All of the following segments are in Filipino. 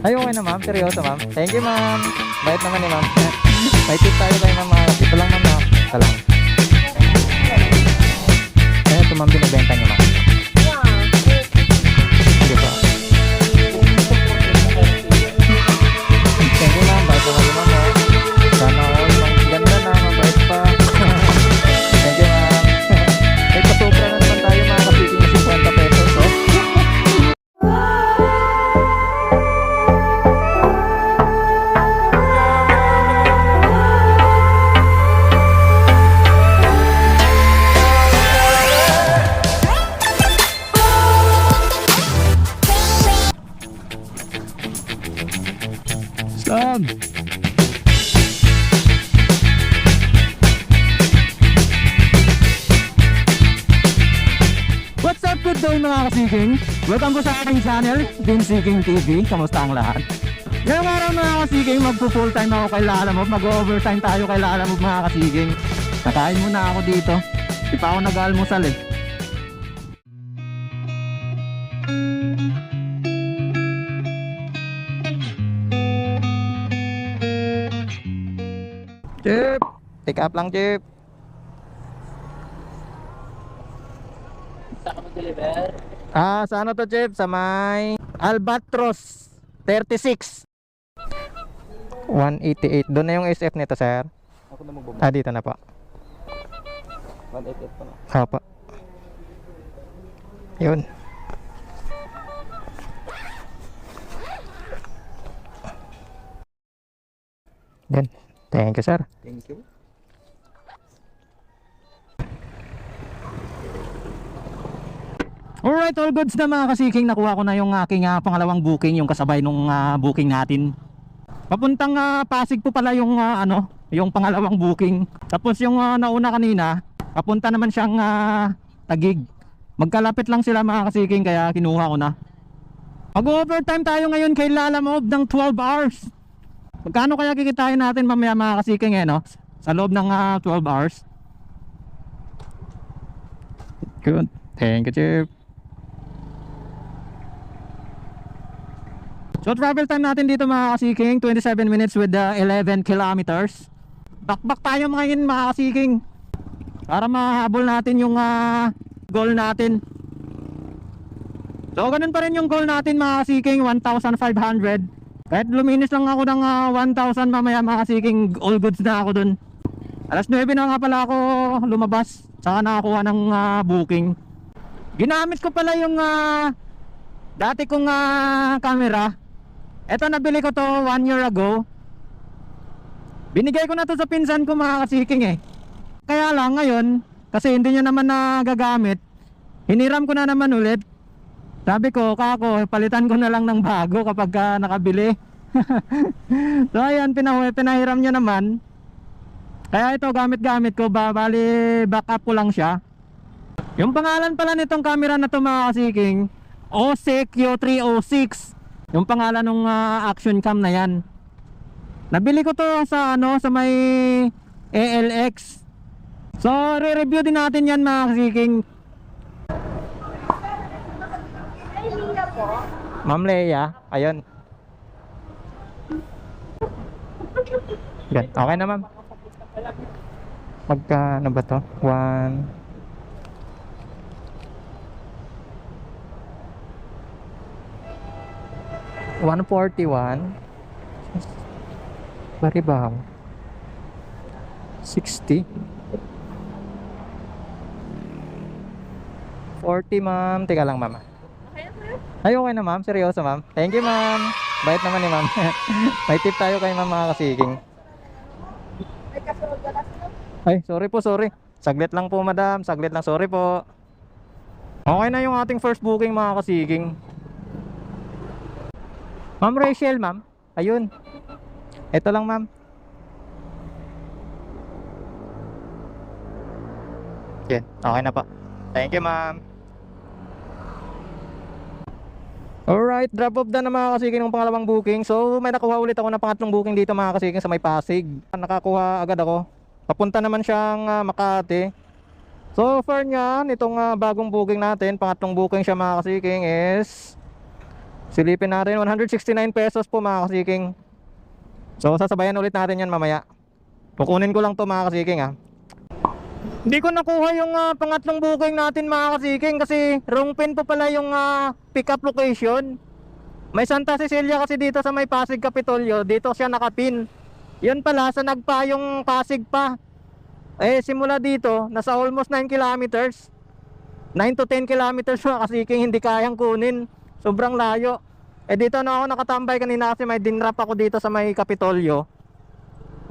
Ay, okay na ma'am. Seryoso ma'am. Thank you ma'am. Bait naman ni ma'am. May tip tayo kay ma'am. ah. Ito lang ma'am. Ito lang. Kaya ito ma'am binibenta niyo ma'am. Welcome po sa aking channel, Din Seeking TV. Kamusta ang lahat? Ngayong araw mga kasiking, magpo-full time ako kay Lalamove. Mag-overtime tayo kay Lalamove mga kasiking. Kakain muna ako dito. Di pa ako nag-almusal eh. Chip! Pick up lang, Chip. Ah, sa ano to, Chip? Sa may Albatros 36. 188. Doon na yung SF nito, sir. Ako na magbaba. Ah, dito na po. 188 pa na. Opo. Yun. Yan. Thank you, sir. Thank you. Alright, all goods na mga kasiking. Nakuha ko na yung aking ah, pangalawang booking, yung kasabay nung ah, booking natin. Papuntang ah, Pasig po pala yung ah, ano, yung pangalawang booking. Tapos yung ah, nauna kanina, papunta naman siyang ah, Tagig. Magkalapit lang sila mga kasiking kaya kinuha ko na. Mag-overtime tayo ngayon kay Lalamove ng 12 hours. Magkano kaya kikitain natin mamaya mga kasiking eh, no? Sa loob ng ah, 12 hours. Good. Thank you, Chip. So travel time natin dito mga kasiking 27 minutes with uh, 11 kilometers. Bakbak tayo ngayon mga kasiking Para mahabol natin yung ah, goal natin. So ganun pa rin yung goal natin mga kasiking 1,500 Kahit luminis lang ako ng ah, 1,000 mamaya mga kasiking all goods na ako dun. Alas 9 na nga pala ako lumabas Saka nakakuha ng ah, booking. Ginamit ko pala yung ah, dati kong ah, camera Eto nabili ko to one year ago. Binigay ko na to sa pinsan ko mga kasiking eh. Kaya lang ngayon, kasi hindi niya naman nagagamit, hiniram ko na naman ulit. Sabi ko, kako, palitan ko na lang ng bago kapag ah, nakabili. so ayan, pinahiram niya naman. Kaya ito, gamit-gamit ko, ba, bali backup ko lang siya. Yung pangalan pala nitong camera na to mga kasiking, Ossequio 306. Yung pangalan ng action cam na yan. Nabili ko to sa ano sa may ALX. So re-review din natin yan mga kasiking. Ma'am Leia, ayun. Yan. Okay na, ma'am. Magka, ano ba to? One... One forty-one. Baribaw. Sixty. Forty, ma'am. Teka lang, ma'am. Ay, okay na ma'am. Seryoso ma'am. Thank you ma'am. Bait naman ni ma'am. May tip tayo kay ma'am mga kasiking. Ay, sorry po, sorry. Saglit lang po madam. Saglit lang, sorry po. Okay na yung ating first booking mga kasiking. Ma'am Rachel, ma'am. Ayun. Ito lang ma'am. Yan, okay na po. Thank you ma'am. Alright, drop off na na mga kasiking ng pangalawang booking. So, may nakuha ulit ako ng pangatlong booking dito mga kasiking sa may Pasig. Nakakuha agad ako. Papunta naman siyang ah, Makati. So, for niya, nitong ah, bagong booking natin, pangatlong booking siya mga kasiking is Silipin natin 169 pesos po mga kasiking. So sasabayan ulit natin yan mamaya. Kukunin ko lang to mga kasiking ah. Hindi ko nakuha yung ah, pangatlong booking natin mga kasiking kasi wrong pin po pala yung ah, pick up location. May Santa Cecilia kasi dito sa may Pasig Kapitolyo, dito siya nakapin. Yun pala sa nagpa yung Pasig pa. Eh simula dito, nasa almost 9 kilometers. 9 to 10 kilometers mga kasiking hindi kayang kunin. Sobrang layo. Eh dito na ako nakatambay kanina kasi may dinrap ako dito sa may Kapitolyo.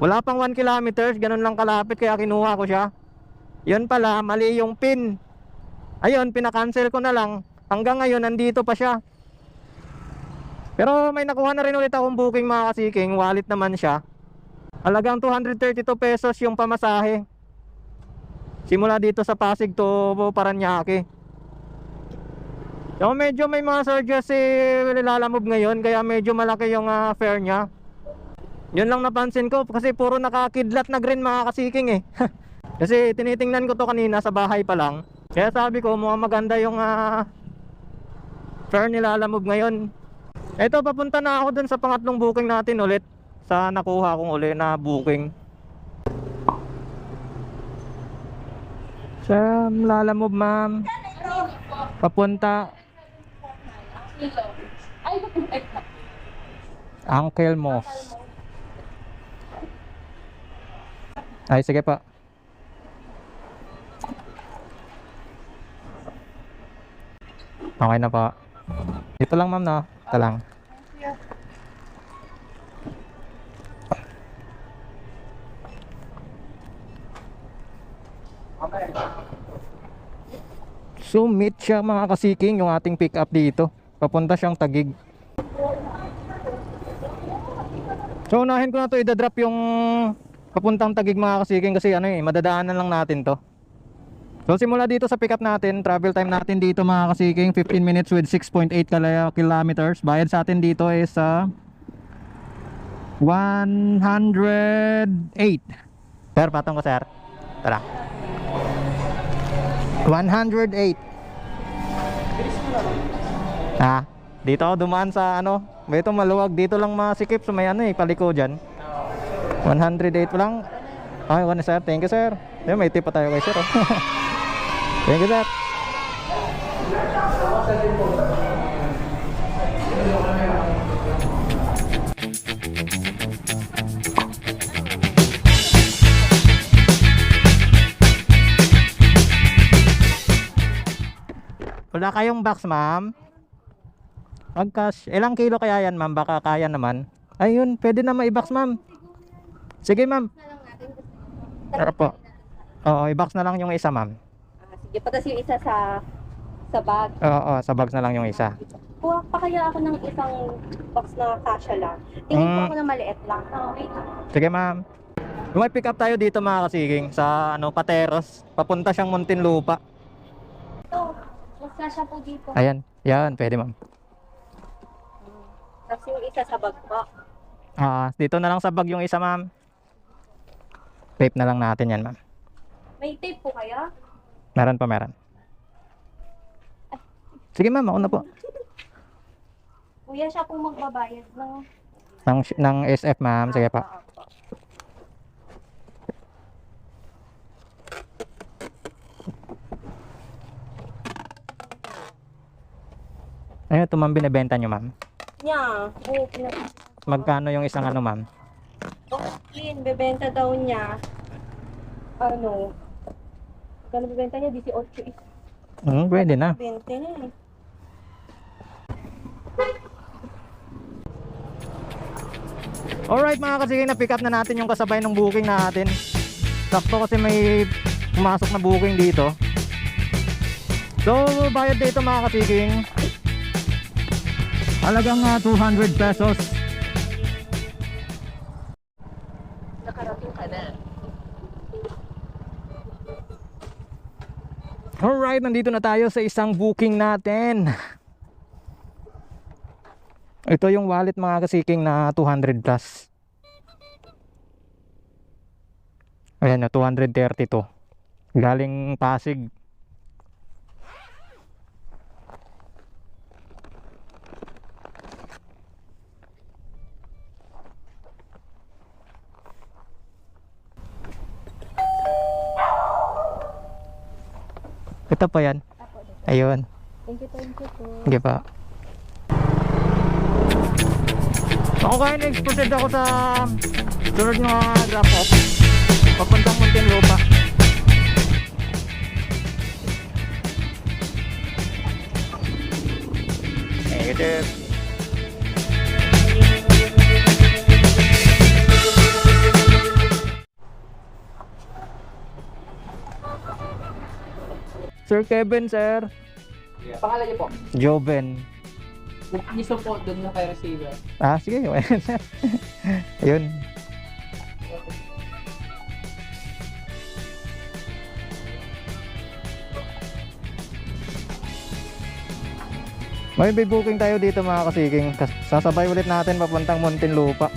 Wala pang 1 kilometers, ganun lang kalapit kaya kinuha ko siya. Yun pala, mali yung pin. Ayun, pinakancel ko na lang. Hanggang ngayon, nandito pa siya. Pero may nakuha na rin ulit akong booking mga kasiking. Wallet naman siya. Alagang 232 pesos yung pamasahe. Simula dito sa Pasig to Paranaque. So medyo may mga surges si Lalamove ngayon kaya medyo malaki yung ah, fare niya. Yun lang napansin ko kasi puro nakakidlat na green mga kasiking eh. kasi tinitingnan ko to kanina sa bahay pa lang. Kaya sabi ko mukhang maganda yung ah, fare ni Lalamove ngayon. Ito papunta na ako dun sa pangatlong booking natin ulit sa nakuha kong uli na booking. Sa Lalamove ma'am. Papunta Uncle Moss. Ay, sige pa. Okay na pa. Dito lang ma'am na. Ito lang. So meet siya mga kasiking yung ating pick up dito. Papunta siyang tagig. So unahin ko na to i-drop yung papuntang tagig mga kasiking kasi ano eh madadaanan lang natin to. So simula dito sa pick up natin, travel time natin dito mga kasiking 15 minutes with 6.8 kala- kilometers. Bayad sa atin dito is sa 108. Sir, patong ko sir. Tara. 108. Ha? Dito ako dumaan sa ano, ito maluwag. Dito lang masikip sa may ano eh, paliko dyan. 108 lang. Okay, one sir. Thank you sir. Ayun, may tip pa tayo kay sir. oh. Thank you sir. Wala kayong box, ma'am? Pagkas, ilang kilo kaya yan, ma'am? Baka kaya naman. Ayun, pwede na ma-box, ma'am. Sige, ma'am. Tara po. Oo, i-box na lang yung isa, ma'am. Ah, sige, patas yung isa sa sa bag. Oo, sa box na lang yung isa. Kuha pa kaya ako ng isang box na kasha lang. Tingin ko Mm. ako na maliit lang. Okay. Sige, ma'am. May pick up tayo dito mga kasiging sa ano Pateros. Papunta siyang Muntinlupa. Ito, mas kasha po dito. Ayan, yan, pwede ma'am. Tapos yung isa sa bag po. Ah, dito na lang sa bag yung isa, ma'am. Tape na lang natin yan, ma'am. May tape po kaya? Meron pa, meron. Sige, ma'am, ako na po. Kuya, siya pong magbabayad ng... Ng, ng SF, ma'am. Sige pa. Ah, ah, ito ma'am, binibenta nyo, ma'am. Niya, oh, pinag- Magkano yung isang ano, ma'am? clean, bebenta daw niya. Ano? Kano bebenta niya? 18 is Hmm, pwede na. 20 na eh. Alright mga kasiging, na-pick up na natin yung kasabay ng booking natin. Sakto kasi may pumasok na booking dito. So, bayad dito mga kasiging. Halagang ah, 200 pesos. Nakarating ka na. Alright, nandito na tayo sa isang booking natin. Ito yung wallet mga kasiking na 200 plus. Ayan na, 232. Galing Pasig. Ito pa yan. Ayun. Thank you, thank you po. Sige pa. Ako kaya nag-proceed ako sa sunod nga drop off. Papuntang Muntinlupa. Negative. Sir Kevin, sir. Pangalan niyo po? Joven. Gusto po doon na kay receiver. Ah, sige. Ayun. May may booking tayo dito mga kasiking. Kas- Sasabay ulit natin papuntang Muntinlupa.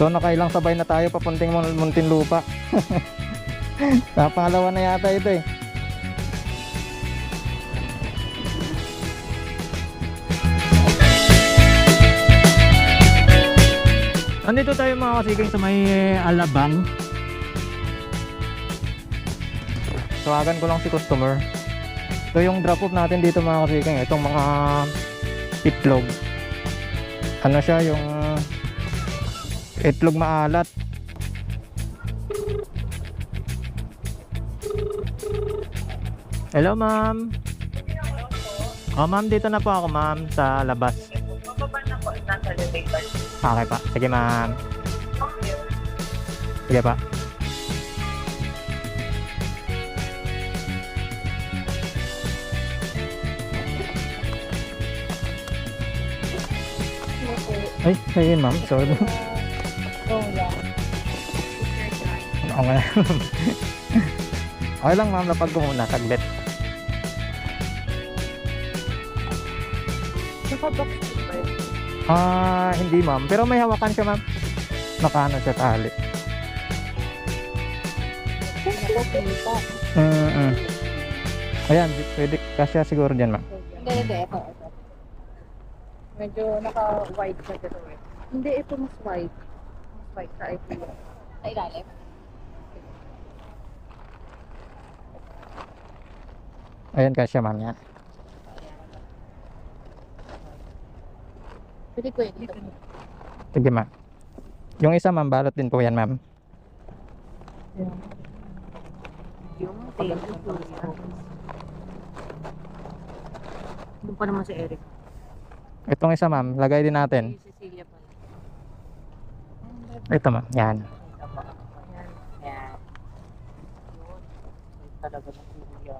So nakailang sabay na tayo papuntang Mun- Muntinlupa. Napangalawa na yata ito eh. Andito tayo mga kasiking sa may Alabang. Tawagan ko lang si customer. Ito yung drop off natin dito mga kasiking. Itong mga itlog. Ano siya yung itlog maalat. Hello ma'am. Oh ma'am, dito na po ako ma'am sa labas. Okay pa. Sige ma'am. Sige pa. Ay, ayun ma'am. Sorry. Oh, yeah. Okay na. okay lang ma'am, lapag ko muna. Taglit. Naka-box? Ah, hindi ma'am. Pero may hawakan siya ma'am. Nakano siya tali. Naka-pinta. Mm Ayan, pwede kasya siguro dyan ma'am. Hindi, hindi. Ito, ito. Medyo naka-wide siya dito eh. Hindi, ito mas wide. Mas wide sa IPO. Sa ilalim? Ayan kasya ma'am yan. Pwede ko yun. Sige ma'am. Yung isa ma'am, balot din po yan ma'am. Yung tail ko Doon pa naman si Eric. Itong isa ma'am, lagay din natin. Si Cecilia pa. Ito ma'am, yan. Yan. Yan. Talaga ng Cecilia.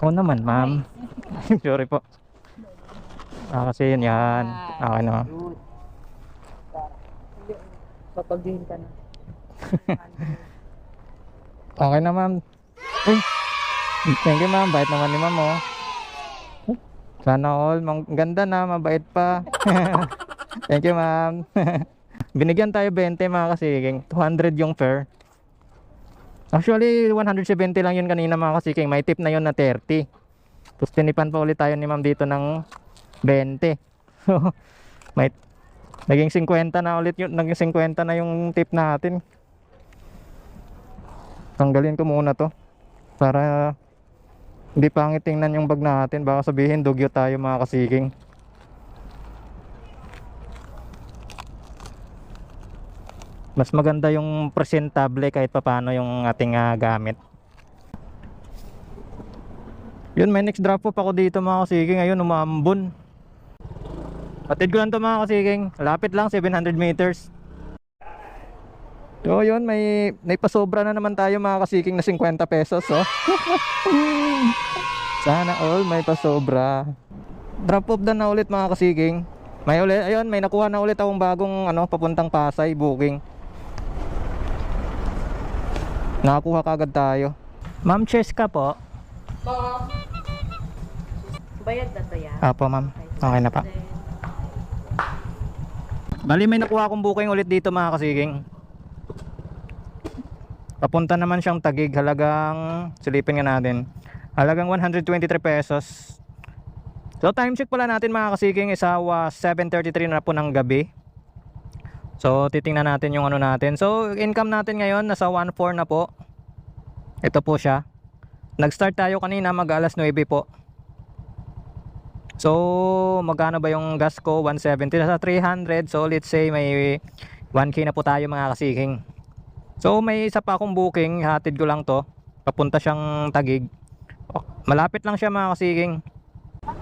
Oo naman ma'am. Sorry po. Ah, kasi yun yan. Okay na ma'am. Good. Papagdihin ka na. Okay na ma'am. Uy. Thank you ma'am. Bait naman ni ma'am oh. Sana all. Mang ganda na. Mabait pa. Thank you ma'am. Binigyan tayo 20 mga kasiging. 200 yung fare. Actually, 170 lang yun kanina mga kasiging. May tip na yun na 30. Tapos tinipan pa ulit tayo ni ma'am dito ng 20. So, may naging 50 na ulit yun. Naging 50 na yung tip natin. Tanggalin ko muna to para hindi pangit tingnan yung bag natin baka sabihin dugyo tayo mga kasiging mas maganda yung presentable kahit papano yung ating ah, gamit yun may next drop off ako dito mga kasiging ayun umambon patid ko lang to mga kasiging lapit lang 700 meters So yun, may, may pasobra na naman tayo mga kasiking na 50 pesos oh. Sana all may pasobra. Drop off na na ulit mga kasiking. May ulit, ayun, may nakuha na ulit akong bagong ano, papuntang Pasay booking. Nakakuha kagad tayo. Ma'am Cheska po. Mom. Bayad na to yan. Apo ma'am. Okay na pa. Bali may nakuha akong booking ulit dito mga kasiging. Papunta naman siyang tagig halagang silipin nga natin. Halagang 123 pesos. So time check pala natin mga kasiging isa was 7.33 na po ng gabi. So titingnan natin yung ano natin. So income natin ngayon nasa 1.4 na po. Ito po siya. Nag-start tayo kanina mag alas 9 po. So, magkano ba yung gas ko? 170 na sa 300. So, let's say may 1k na po tayo mga kasiking. So, may isa pa akong booking. Hatid ko lang to. Papunta siyang tagig. Oh, Malapit lang siya mga kasiking.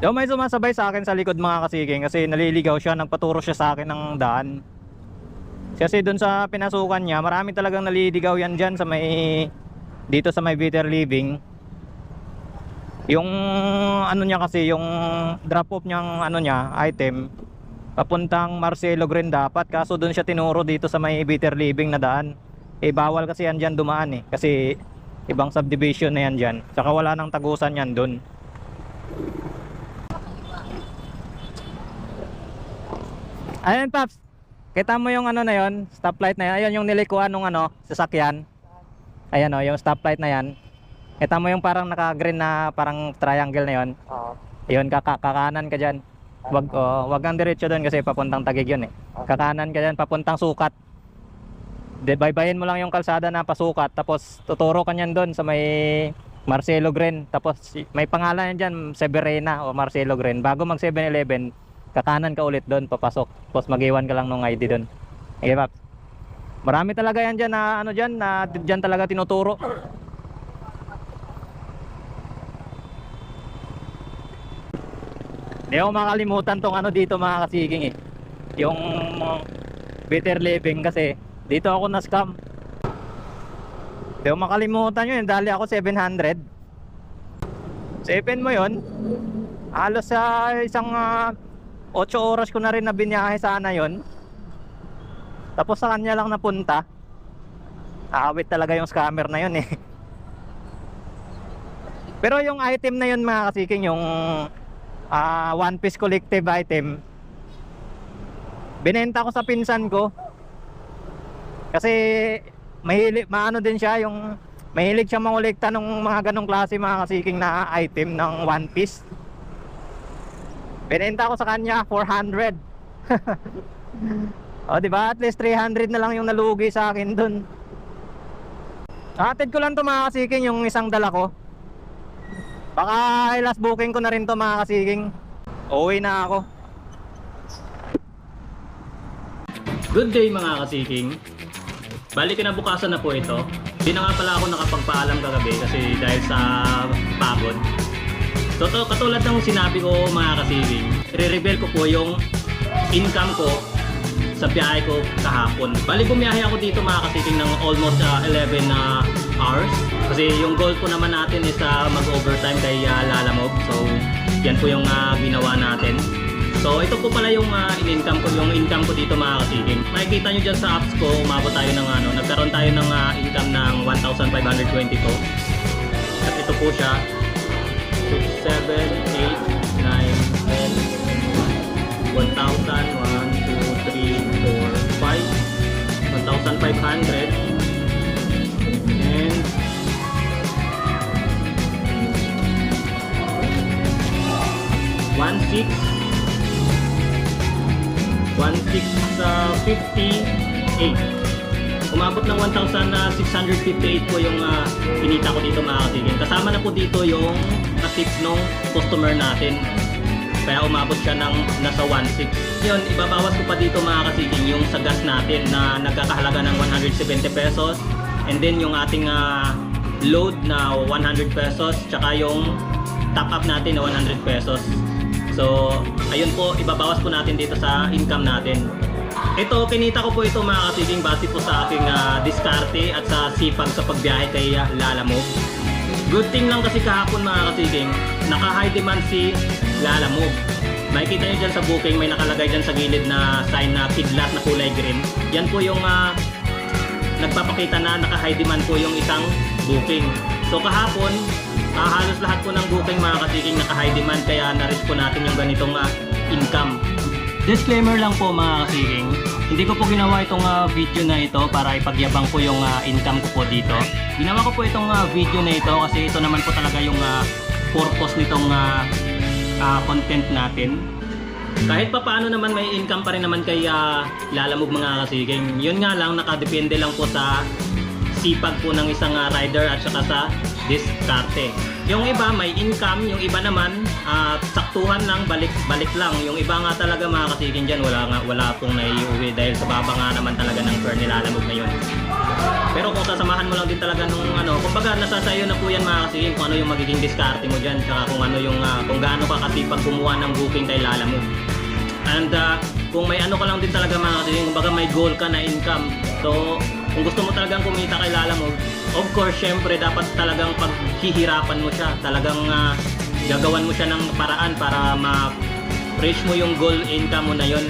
So, may sumasabay sa akin sa likod mga kasiking kasi naliligaw siya. Nagpaturo siya sa akin ng daan. Kasi doon sa pinasukan niya, marami talagang naliligaw yan dyan sa may dito sa may Bitter Living. Yung ano niya kasi, yung drop off niyang ano niya, item, papuntang Marcelo Green dapat. Kaso doon siya tinuro dito sa may Bitter Living na daan. Eh bawal kasi yan dyan dumaan eh. Kasi ibang subdivision na yan dyan. Tsaka wala nang tagusan yan doon. Ayan Paps, kita mo yung ano na yon, stoplight na yan. Ayun yung nilikuan ng ano, sasakyan. Ayan o, yung stoplight na yan. Kita mo yung parang naka-green na parang triangle na yon. Oo. Yun, kaka kakanan ka dyan. Wag, oh, wag kang diretso doon kasi papuntang tagig yun eh. Kakanan ka dyan, papuntang sukat. De, baybayin mo lang yung kalsada na pasukat. Tapos tuturo ka niyan doon sa may Marcelo Green. Tapos may pangalan yan dyan, Severena o Marcelo Green. Bago mag 7-Eleven, kakanan ka ulit doon, papasok. Tapos mag-iwan ka lang ng ID doon. Okay? Marami talaga yan dyan na ano dyan, na dyan talaga tinuturo. Hindi ako makalimutan tong ano dito mga kasiging eh. Yung bitter living kasi dito ako na-scam. Hindi ako makalimutan yun. Dali ako 700. 7 mo yun. Halos sa isang 8 oras ko na rin na biniyahe sana yon. Tapos sa kanya lang napunta. Aawit talaga yung scammer na yun eh. Pero yung item na yun mga kasiking, yung ah one piece collective item, binenta ko sa pinsan ko. Kasi mahilig, maano din siya, yung mahilig siya mangolekta ng mga ganong klase mga kasiking na item ng one piece. Binenta ko sa kanya 400. o, di ba? At least 300 na lang yung nalugi sa akin dun. Hatid ko lang to mga kasiking yung isang dala ko. Baka last booking ko na rin to mga kasiking. Uuwi na ako. Good day mga kasiking. Bali kinabukasan na po ito. Di na nga pala ako nakapagpaalam kagabi kasi dahil sa pagod. So katulad ng sinabi ko mga kasiking, re-reveal ko po yung income ko sa biyahe ko kahapon. Bali bumiyahe ako dito mga kasiking ng almost uh, 11 na hours. Kasi yung goal po naman natin is uh, mag-overtime kay uh, Lalamove. So yan po yung uh, ginawa natin. So ito po pala yung uh, in-income ko, yung income ko dito mga kasiging. Makikita nyo dyan sa apps ko, umabot tayo ng ano, nagkaroon tayo ng uh, income ng 1,522. At ito po siya, 6, 7, 8, 9, 10, 1,000, 1, 2, 3, 4, 5, 1,500. One six 1,658. Umabot ng 1,658 po yung uh, kinita ko dito mga kasigin. Kasama na po dito yung na-tip nung customer natin. Kaya umabot siya ng nasa 1,600. Yun, ibabawas ko pa dito mga kasigin yung sa gas natin na nagkakahalaga ng 170 pesos. And then yung ating uh, load na 100 pesos. Tsaka yung top up natin na 100 pesos. So, ayun po, ibabawas po natin dito sa income natin. Ito, kinita ko po ito mga kasiging base po sa aking ah, diskarte at sa sipag sa pagbiyahe kay uh, Lalamove. Good thing lang kasi kahapon mga kasiging, naka-high demand si Lalamove. Makikita nyo dyan sa booking, may nakalagay dyan sa gilid na sign na kidlat na kulay green. Yan po yung ah, nagpapakita na naka-high demand po yung isang booking. So kahapon, ah, halos lahat po ng booking mga kasiking naka-high demand kaya na-reach po natin yung ganitong ah, income. Disclaimer lang po mga kasiking, hindi ko po ginawa itong ah, video na ito para ipagyabang po yung ah, income ko po dito. Ginawa ko po itong ah, video na ito kasi ito naman po talaga yung ah, purpose nitong ah, ah, content natin. Kahit pa paano naman may income pa rin naman kay uh, Lalamove mga kasiging. Yun nga lang nakadepende lang po sa sipag po ng isang ah, rider at saka sa diskarte. Yung iba may income, yung iba naman ah, saktuhan lang, balik-balik lang. Yung iba nga talaga mga kasigin dyan, wala, nga, wala pong naiuwi dahil sa baba nga naman talaga ng per nilalamog na yun. Pero kung sasamahan mo lang din talaga nung ano, kumbaga nasa sayo na po yan mga kasigin kung ano yung magiging diskarte mo dyan, tsaka kung ano yung, ah, kung gaano ka kasipag kumuha ng booking kay lalamog. And uh, kung may ano ka lang din talaga mga kasigin, kumbaga may goal ka na income. So, kung gusto mo talagang kumita kay lalamog, of course, syempre dapat talagang paghihirapan mo siya. Talagang ah, gagawan mo siya ng paraan para ma-reach mo yung goal income mo na yon.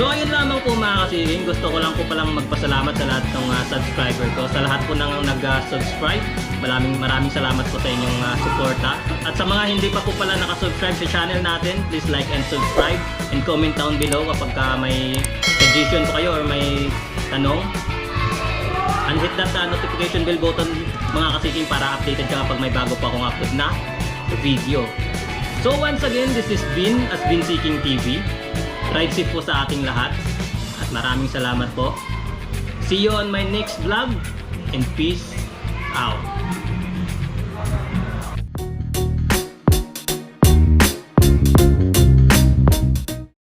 So ayun lamang po mga kasigin, gusto ko lang po palang magpasalamat sa lahat ng ah, subscriber ko, sa lahat po ng nag-subscribe. Maraming maraming salamat po sa inyong ah, suporta. At sa mga hindi pa po pala nakasubscribe sa channel natin, please like and subscribe and comment down below kapag ka may suggestion po kayo or may tanong. And hit that uh, notification bell button mga kasigin para updated ka kapag may bago pa akong upload na video. So once again, this is Bin as Bin Seeking TV. Ride safe po sa ating lahat. At maraming salamat po. See you on my next vlog. And peace out.